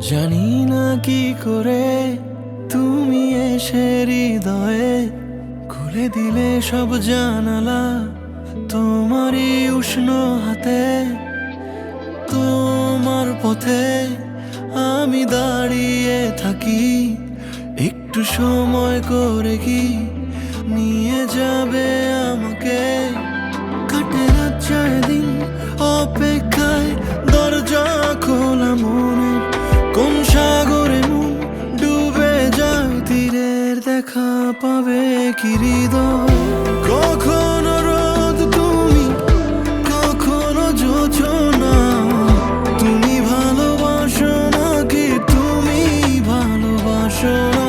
জানি না কি করে তুমি এসে হৃদয়ে খুলে দিলে সব জানালা তোমারই উষ্ণ হাতে, তোমার পথে আমি দাঁড়িয়ে থাকি। একটু সময় করে কি নিয়ে যাবে আমাকে? পাবে কি হৃদয়? কখনো রোদ তুমি, কখনো যোচনা। তুমি ভালোবাসো নাকি তুমি ভালোবাসো না?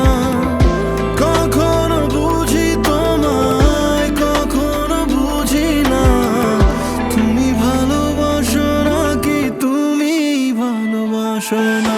কখনো বুঝি তোমায়, কখনো বুঝি না। তুমি ভালোবাসো নাকি তুমি ভালোবাসো না?